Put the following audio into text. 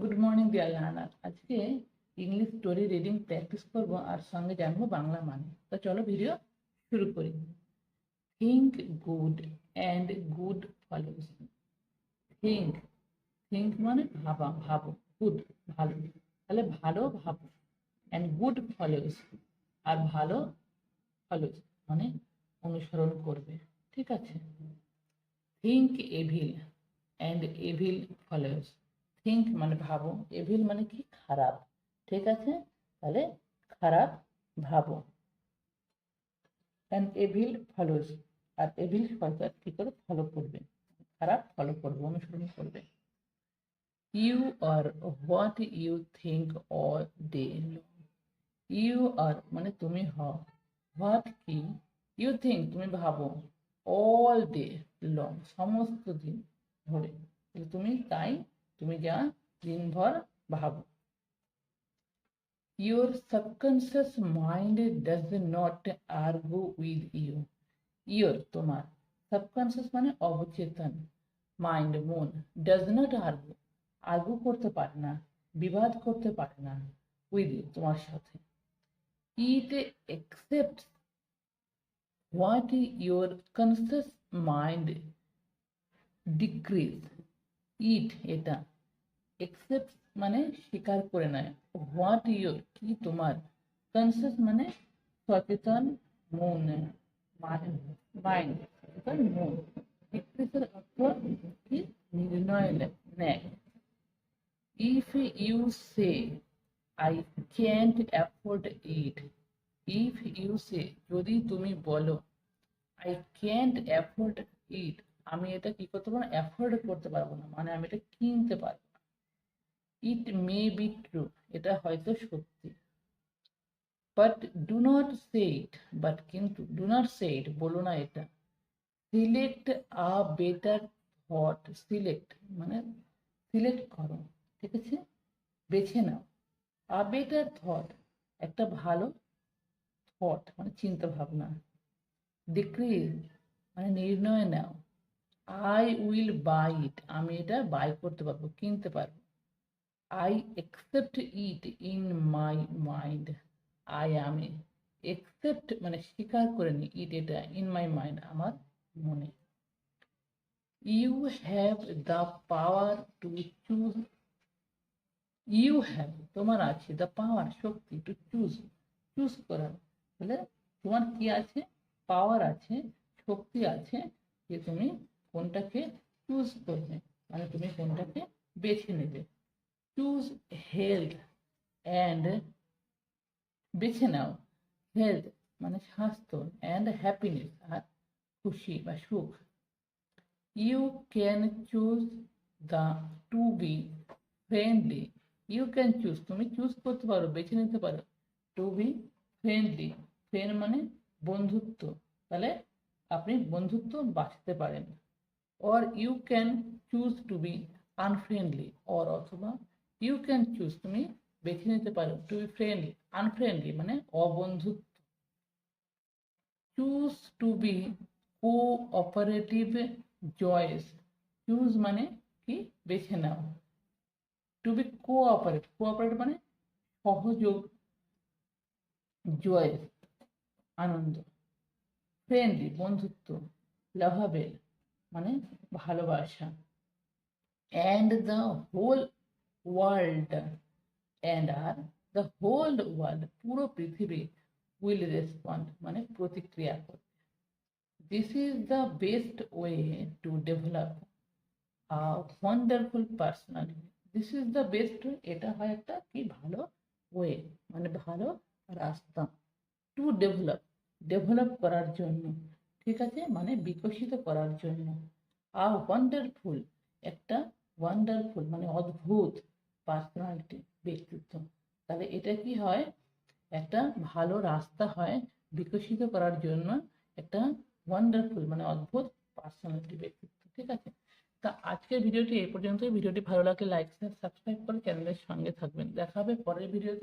Good morning dear learner আজকে English story reading practice করব আর সঙ্গে জানব বাংলা মানে। তো চলো ভিডিও শুরু করি। Think good and good follows think think মানে ভাবা, ভাবো। গুড ভালো। তাহলে ভালো ভাবো। অ্যান্ড গুড ফলোস আর ভালো ফলোস মানে অনুসরণ করবে। ঠিক আছে? Think evil and evil follows think মানে ভাবো এভিল মানে কি? খারাপ। ঠিক আছে? তাহলে খারাপ ভাবো। অ্যান্ড এভিল ফলোস আর এভিল কি করে? ফলো করবে। খারাপ ফলো করবে, অনুসরণ করবে। You are what you think all day you are মানে তুমি হও। হোয়াট কি? ইউ থিঙ্ক তুমি ভাবো। অল ডে লং সমস্ত দিন ধরে। তুমি তাই তুমি যা দিনভর ভাবো your subconscious mind does not argue with you your তোমার সাবকনসিয়াস মানে অবচেতন মাইন্ড মন ডাজ নট আর্গু আর্গু করতে পারে না বিবাদ করতে পারে না উইথ ইউ তোমার সাথে it accept what your conscious mind decrees it এটা একসেপ্ট মানে স্বীকার করে নেয়। হোয়াট ইউর কি তোমার? কনসিয়াস মানে সচেতন মন মাইন্ড সচেতন মন। ডিক্রিজের অর্থ কি? নির্ণয় নেয়। If you say I can't afford it if you say যদি তুমি বলো আই ক্যান্ট অ্যাফোর্ড ইট আমি এটা কি করতে পারব অ্যাফোর্ড করতে পারব না। মানে আমি এটা কিনতে পারব। ইট মে বি ট্রু এটা হয়তো সত্যি। But do not say it but কিন্তু ডু নট সে ইট বলো না এটা। Select a better thought select মানে সিলেক্ট করো, ঠিক আছে? বেছে নাও। আ বেটার থট একটা ভালো থট মানে চিন্তা ভাবনা। ডিক্রিজ মানে নির্ণয় নাও। আই উইল বাই ইট আমি এটা বাই করতে পারব, কিনতে পারব। I accept it in my mind I আমি একসেপ্ট মানে স্বীকার করে নি ইট এটা ইন মাই মাইন্ড আমার মনে। You have the power to choose you have তোমার আছে দ্য পাওয়ার শক্তি টু চুজ চুজ করার তাহলে তোমার কি আছে? পাওয়ার আছে, শক্তি আছে যে তুমি কোনটাকে চুজ করবে। মানে তুমি কোনটাকে বেছে নেবে। চুজ হেলথ অ্যান্ড বেছে নাও হেলথ মানে স্বাস্থ্য অ্যান্ড হ্যাপিনেস আর খুশি বা সুখ you can choose the to be friendly you can choose তুমি চুজ করতে পারো বেছে নিতে পারো টু বি ফ্রেন্ডলি ফ্রেন্ড মানে বন্ধুত্ব তাহলে আপনি বন্ধুত্ব বাঁচতে পারেন or you can choose to be unfriendly or অথবা ইউ ক্যান চুজ তুমি বেছে নিতে পারো। টু বি ফ্রেন্ডলি আনফ্রেন্ডলি মানে অবন্ধুত্ব choose to be cooperative joyous choose মানে কি? বেছে নাও। টু বি কোঅপারেট কোঅপারেট মানে সহযোগ জয় আনন্দ। ফ্রেন্ডলি বন্ধুত্ব লাভাবেল মানে ভালোবাসা। And the whole world and আর দ্য হোল ওয়ার্ল্ড পুরো পৃথিবী উইল রেসপন্ড মানে প্রতিক্রিয়া করবে this is the best way to develop wonderful personality this is the best way এটা হয় একটা কি ভালো ওয়ে মানে ভালো রাস্তা টু ডেভেলপ ডেভেলপ করার জন্য, ঠিক আছে? মানে বিকশিত করার জন্য। আ ওয়ান্ডারফুল একটা ওয়ান্ডারফুল মানে অদ্ভুত পার্সোনালিটি ব্যক্তিত্ব। তাহলে এটা কি হয়? একটা ভালো রাস্তা হয় বিকশিত করার জন্য একটা ওয়ান্ডারফুল মানে অদ্ভুত পার্সোনালিটি ব্যক্তিত্ব, ঠিক আছে? তা আজকের ভিডিওটি এই পর্যন্তই। ভিডিওটি ভালো লাগলে লাইক সাবস্ক্রাইব করে চ্যানেলের সঙ্গে থাকবেন। দেখা হবে পরের ভিডিওতে।